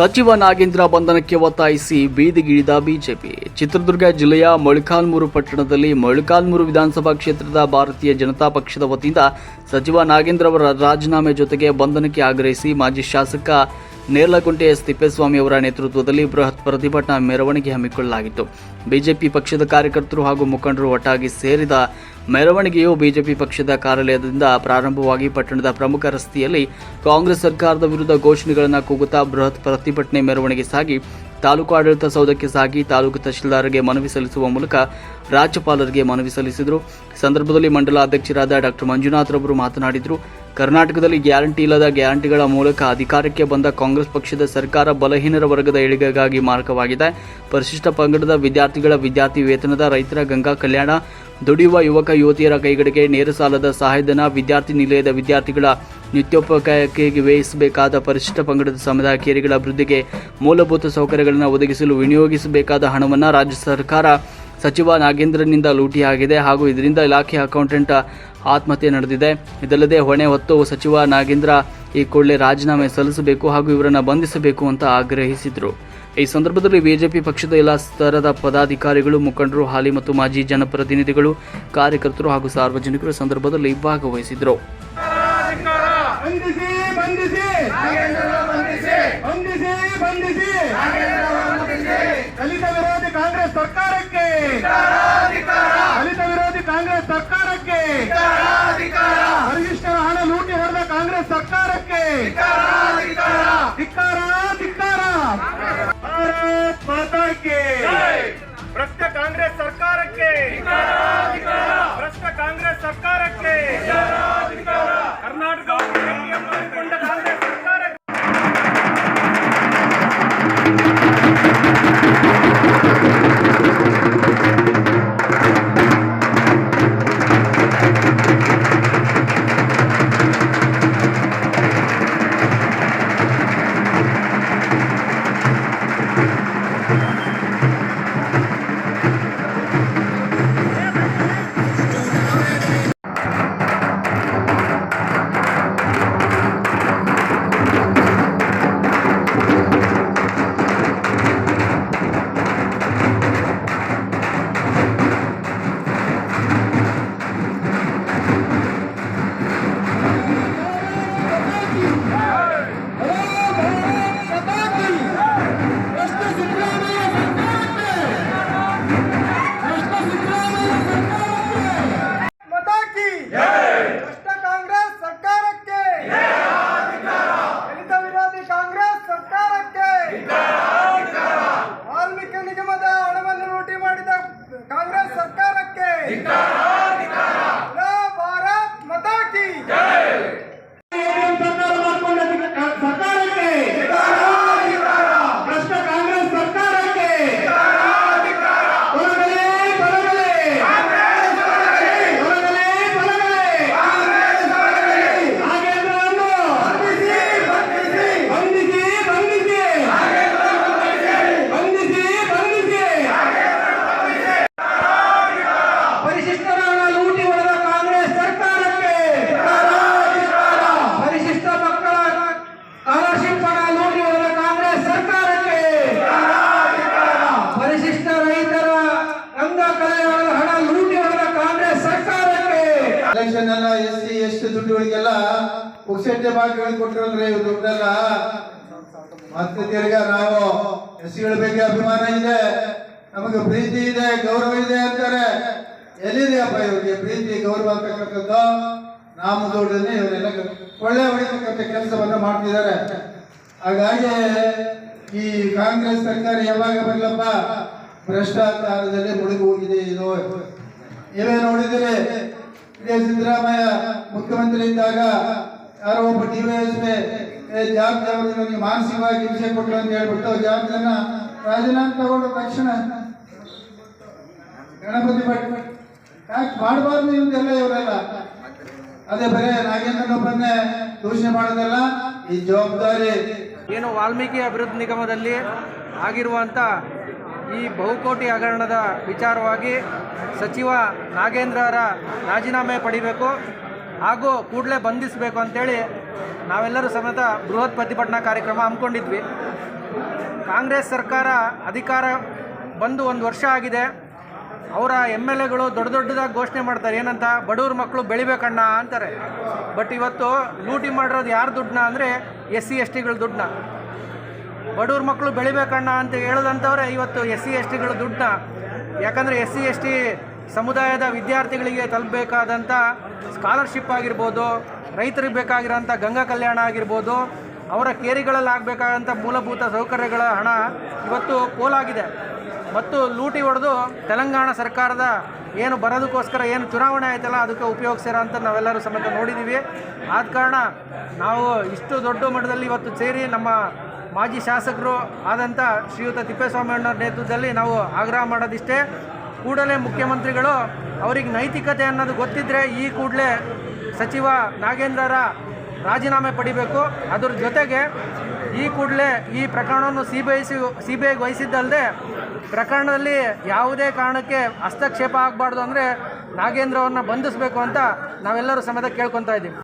ಸಚಿವ ನಾಗೇಂದ್ರ ಬಂಧನಕ್ಕೆ ಒತ್ತಾಯಿಸಿ ಬೀದಿಗಿಳಿದ ಬಿಜೆಪಿ. ಚಿತ್ರದುರ್ಗ ಜಿಲ್ಲೆಯ ಮೊಳಕಾಲ್ಮೂರು ಪಟ್ಟಣದಲ್ಲಿ ಮೊಳಕಾಲ್ಮೂರು ವಿಧಾನಸಭಾ ಕ್ಷೇತ್ರದ ಭಾರತೀಯ ಜನತಾ ಪಕ್ಷದ ವತಿಯಿಂದ ಸಚಿವ ನಾಗೇಂದ್ರ ಅವರ ರಾಜೀನಾಮೆ ಜೊತೆಗೆ ಬಂಧನಕ್ಕೆ ಆಗ್ರಹಿಸಿ ಮಾಜಿ ಶಾಸಕ ನೇರ್ಲಕುಂಟೆ ಎಸ್ ತಿಪ್ಪೇಸ್ವಾಮಿ ಅವರ ನೇತೃತ್ವದಲ್ಲಿ ಬೃಹತ್ ಪ್ರತಿಭಟನಾ ಮೆರವಣಿಗೆ ಹಮ್ಮಿಕೊಳ್ಳಲಾಗಿತ್ತು. ಬಿಜೆಪಿ ಪಕ್ಷದ ಕಾರ್ಯಕರ್ತರು ಹಾಗೂ ಮುಖಂಡರು ಒಟ್ಟಾಗಿ ಸೇರಿದ ಮೆರವಣಿಗೆಯು ಬಿಜೆಪಿ ಪಕ್ಷದ ಕಾರ್ಯಾಲಯದಿಂದ ಪ್ರಾರಂಭವಾಗಿ ಪಟ್ಟಣದ ಪ್ರಮುಖ ರಸ್ತೆಯಲ್ಲಿ ಕಾಂಗ್ರೆಸ್ ಸರ್ಕಾರದ ವಿರುದ್ಧ ಘೋಷಣೆಗಳನ್ನು ಕೂಗುತ್ತಾ ಬೃಹತ್ ಪ್ರತಿಭಟನೆ ಮೆರವಣಿಗೆ ಸಾಗಿ, ತಾಲೂಕು ಆಡಳಿತ ಸೌಧಕ್ಕೆ ಸಾಗಿ, ತಾಲೂಕು ತಹಶೀಲ್ದಾರ್ಗೆ ಮನವಿ ಸಲ್ಲಿಸುವ ಮೂಲಕ ರಾಜ್ಯಪಾಲರಿಗೆ ಮನವಿ ಸಲ್ಲಿಸಿದರು. ಸಂದರ್ಭದಲ್ಲಿ ಮಂಡಲ ಅಧ್ಯಕ್ಷರಾದ ಡಾಕ್ಟರ್ ಮಂಜುನಾಥ್ ರವರು ಮಾತನಾಡಿದರು. ಕರ್ನಾಟಕದಲ್ಲಿ ಗ್ಯಾರಂಟಿ ಇಲ್ಲದ ಗ್ಯಾರಂಟಿಗಳ ಮೂಲಕ ಅಧಿಕಾರಕ್ಕೆ ಬಂದ ಕಾಂಗ್ರೆಸ್ ಪಕ್ಷದ ಸರ್ಕಾರ ಬಲಹೀನರ ವರ್ಗದ ಏಳಿಗೆಗಾಗಿ ಮಾರಕವಾಗಿದೆ. ಪರಿಶಿಷ್ಟ ಪಂಗಡದ ವಿದ್ಯಾರ್ಥಿಗಳ ವಿದ್ಯಾರ್ಥಿ ವೇತನದ ರೈತರ ಗಂಗಾ ಕಲ್ಯಾಣ, ದುಡಿಯುವ ಯುವಕ ಯುವತಿಯರ ಕೈಗಳಿಗೆ ನೇರ ಸಾಲದ ಸಹಾಯಧನ, ವಿದ್ಯಾರ್ಥಿ ನಿಲಯದ ವಿದ್ಯಾರ್ಥಿಗಳ ನಿತ್ಯೋಪಕಾಯಕ್ಕೆ ವ್ಯಯಿಸಬೇಕಾದ ಪರಿಶಿಷ್ಟ ಪಂಗಡದ ಸಮುದಾಯ ಕೇರಿಗಳ ಅಭಿವೃದ್ಧಿಗೆ ಮೂಲಭೂತ ಸೌಕರ್ಯಗಳನ್ನು ಒದಗಿಸಲು ವಿನಿಯೋಗಿಸಬೇಕಾದ ಹಣವನ್ನು ರಾಜ್ಯ ಸರ್ಕಾರ ಸಚಿವ ನಾಗೇಂದ್ರನಿಂದ ಲೂಟಿಯಾಗಿದೆ ಹಾಗೂ ಇದರಿಂದ ಇಲಾಖೆ ಅಕೌಂಟೆಂಟ್ ಆತ್ಮಹತ್ಯೆ ನಡೆದಿದೆ. ಇದಲ್ಲದೆ ಹೊಣೆ ಹೊತ್ತು ಸಚಿವ ನಾಗೇಂದ್ರ ಈ ಕೂಡಲೇ ರಾಜೀನಾಮೆ ಸಲ್ಲಿಸಬೇಕು ಹಾಗೂ ಇವರನ್ನು ಬಂಧಿಸಬೇಕು ಅಂತ ಆಗ್ರಹಿಸಿದರು. ಈ ಸಂದರ್ಭದಲ್ಲಿ ಬಿಜೆಪಿ ಪಕ್ಷದ ಎಲ್ಲ ಸ್ತರದ ಪದಾಧಿಕಾರಿಗಳು ಮುಖಂಡರು ಹಾಲಿ ಮತ್ತು ಮಾಜಿ ಜನಪ್ರತಿನಿಧಿಗಳು ಕಾರ್ಯಕರ್ತರು ಹಾಗೂ ಸಾರ್ವಜನಿಕರು ಸಂದರ್ಭದಲ್ಲಿ ಭಾಗವಹಿಸಿದರು. ಬಂಧಿಸಿ ಬಂಧಿಸಿ! ಬಂಧಿಸಿ ಬಂಧಿಸಿ! ದಲಿತ ವಿರೋಧಿ ಕಾಂಗ್ರೆಸ್ ವಿರೋಧಿ ಕಾಂಗ್ರೆಸ್ ಸರ್ಕಾರಕ್ಕೆ. ಪರಿಶಿಷ್ಟರ ಹಣ ಲೂಟಿ ಹೊಡೆದ ಕಾಂಗ್ರೆಸ್ ಸರ್ಕಾರಕ್ಕೆ. ಧಿಕ್ಕಾರ ಧಿಕ್ಕಾರ ಭಾರತ್ ಮಾತಾಕ್ಕೆ. ಭ್ರಷ್ಟ ಕಾಂಗ್ರೆಸ್ ಸರ್ಕಾರಕ್ಕೆ. ಭ್ರಷ್ಟ ಕಾಂಗ್ರೆಸ್ ಸರ್ಕಾರಕ್ಕೆ. ಎಲ್ಲ ಎಸ್ ಸಿ, ಎಸ್ ದುಡ್ಡುಗಳಿಗೆಲ್ಲ ಪುಕ್ಸಟ್ಟೆ ಭಾಗಗಳು ಕೊಟ್ಟಿರಲ್ರಿ ಇವ್ರು ದುಡ್ಡೆಲ್ಲ ಮತ್ತೆ ತಿರ್ಗ ನಾವು ಎಸ್ ಸಿಗಳ ಬಗ್ಗೆ ಅಭಿಮಾನ ಇದೆ. ನಮಗೆ ಪ್ರೀತಿ ಇದೆ, ಗೌರವ ಇದೆ ಅಂತಾರೆ. ಎಲ್ಲಿದೆಯಪ್ಪ ಇವರಿಗೆ ಪ್ರೀತಿ, ಗೌರವ ಅಂತಕ್ಕಂಥದ್ದು? ನಾಮ ದುಡ್ಡನ್ನೇ ಇವರೆಲ್ಲ ಒಳ್ಳೆ ಹೊಡಿತಕ್ಕಂಥ ಕೆಲಸವನ್ನು ಮಾಡ್ತಿದ್ದಾರೆ. ಹಾಗಾಗಿ ಈ ಕಾಂಗ್ರೆಸ್ ಸರ್ಕಾರ ಯಾವಾಗ ಬರಲಪ್ಪ? ಭ್ರಷ್ಟಾಚಾರದಲ್ಲಿ ಮುಳುಗಿ ಹೋಗಿದೆ ಇದು. ಏನೇ ನೋಡಿದಿರಿ ಇದೇ ಸಿದ್ದರಾಮಯ್ಯ ಮುಖ್ಯಮಂತ್ರಿ ಇದ್ದಾಗ ಯಾರೋ ಒಬ್ಬ ಡಿವೈಎಸ್ಪಿ ಜಾಬ್ ನನಗೆ ಮಾನಸಿಕವಾಗಿ ಹಿಂಸೆ ಕೊಟ್ಟರು ಅಂತ ಹೇಳ್ಬಿಟ್ಟು ಜಾಬ್ ಜನ ರಾಜೀನಾಮೆ ತಗೊಂಡ ತಕ್ಷಣ ಗಣಪತಿ ಭಟ್ ಯಾಕೆ ಮಾಡಬಾರ್ದು ಇವನ್ನೆಲ್ಲ ಇವರೆಲ್ಲ? ಅದೇ ಬರೇ ನಾಗೇಂದ್ರನೊಬ್ಬರನ್ನೇ ದೂಷಣೆ ಮಾಡೋದಲ್ಲ, ಈ ಜವಾಬ್ದಾರಿ. ಏನು ವಾಲ್ಮೀಕಿ ಅಭಿವೃದ್ಧಿ ನಿಗಮದಲ್ಲಿ ಆಗಿರುವಂಥ ಈ ಬಹುಕೋಟಿ ಹಗರಣದ ವಿಚಾರವಾಗಿ ಸಚಿವ ನಾಗೇಂದ್ರರ ರಾಜೀನಾಮೆ ಪಡಿಬೇಕು ಹಾಗೂ ಕೂಡಲೇ ಬಂಧಿಸಬೇಕು ಅಂತೇಳಿ ನಾವೆಲ್ಲರೂ ಸಮೇತ ಬೃಹತ್ ಪ್ರತಿಭಟನಾ ಕಾರ್ಯಕ್ರಮ ಹಮ್ಮಿಕೊಂಡಿದ್ವಿ. ಕಾಂಗ್ರೆಸ್ ಸರ್ಕಾರ ಅಧಿಕಾರ ಬಂದು ಒಂದು ವರ್ಷ ಆಗಿದೆ. ಅವರ ಎಂ ಎಲ್ ಎಗಳು ದೊಡ್ಡ ದೊಡ್ಡದಾಗಿ ಘೋಷಣೆ ಮಾಡ್ತಾರೆ, ಏನಂತ? ಬಡವ್ರ ಮಕ್ಕಳು ಬೆಳಿಬೇಕಣ್ಣ ಅಂತಾರೆ. ಬಟ್ ಇವತ್ತು ಲೂಟಿ ಮಾಡಿರೋದು ಯಾರು ದುಡ್ಡನ್ನ ಅಂದರೆ ಎಸ್ ಸಿ ಎಸ್ ಟಿಗಳ ದುಡ್ಡನ್ನ. ಬಡವ್ರ ಮಕ್ಕಳು ಬೆಳಿಬೇಕಣ್ಣ ಅಂತ ಹೇಳದಂಥವ್ರೆ ಇವತ್ತು ಎಸ್ ಸಿ ಎಸ್ ಟಿಗಳು ದುಡ್ಡ. ಯಾಕಂದರೆ ಎಸ್ ಸಿ ಎಸ್ ಟಿ ಸಮುದಾಯದ ವಿದ್ಯಾರ್ಥಿಗಳಿಗೆ ತಲುಪಬೇಕಾದಂಥ ಸ್ಕಾಲರ್ಶಿಪ್ ಆಗಿರ್ಬೋದು, ರೈತರಿಗೆ ಬೇಕಾಗಿರೋಂಥ ಗಂಗಾ ಕಲ್ಯಾಣ ಆಗಿರ್ಬೋದು, ಅವರ ಕೇರಿಗಳಲ್ಲಿ ಆಗಬೇಕಾದಂಥ ಮೂಲಭೂತ ಸೌಕರ್ಯಗಳ ಹಣ ಇವತ್ತು ಪೋಲಾಗಿದೆ ಮತ್ತು ಲೂಟಿ ಹೊಡೆದು ತೆಲಂಗಾಣ ಸರ್ಕಾರದ ಏನು ಬರೋದಕ್ಕೋಸ್ಕರ ಏನು ಚುನಾವಣೆ ಆಯ್ತಲ್ಲ ಅದಕ್ಕೆ ಉಪಯೋಗಿಸ್ಯಾರ ಅಂತ ನಾವೆಲ್ಲರೂ ಸಮೇತ ನೋಡಿದ್ದೀವಿ ಆದ ಕಾರಣ ನಾವು ಇಷ್ಟು ದೊಡ್ಡ ಮಟ್ಟದಲ್ಲಿ ಇವತ್ತು ಸೇರಿ ನಮ್ಮ ಮಾಜಿ ಶಾಸಕರು ಆದಂಥ ಶ್ರೀಯುತ ತಿಪ್ಪೇಸ್ವಾಮಿ ಅಣ್ಣವ್ರ ನೇತೃತ್ವದಲ್ಲಿ ನಾವು ಆಗ್ರಹ ಮಾಡೋದಿಷ್ಟೇ. ಕೂಡಲೇ ಮುಖ್ಯಮಂತ್ರಿಗಳು ಅವರಿಗೆ ನೈತಿಕತೆ ಅನ್ನೋದು ಗೊತ್ತಿದ್ದರೆ ಈ ಕೂಡಲೇ ಸಚಿವ ನಾಗೇಂದ್ರರ ರಾಜೀನಾಮೆ ಪಡಿಬೇಕು. ಅದ್ರ ಜೊತೆಗೆ ಈ ಕೂಡಲೇ ಈ ಪ್ರಕರಣವನ್ನು C B I C C B ಐಗೆ ವಹಿಸಿದ್ದಲ್ಲದೆ ಪ್ರಕರಣದಲ್ಲಿ ಯಾವುದೇ ಕಾರಣಕ್ಕೆ ಹಸ್ತಕ್ಷೇಪ ಆಗಬಾರ್ದು ಅಂದರೆ ನಾಗೇಂದ್ರ ಅವ್ರನ್ನ ಬಂಧಿಸಬೇಕು ಅಂತ ನಾವೆಲ್ಲರೂ ಸಮೇತ ಕೇಳ್ಕೊತಾ ಇದ್ದೀವಿ.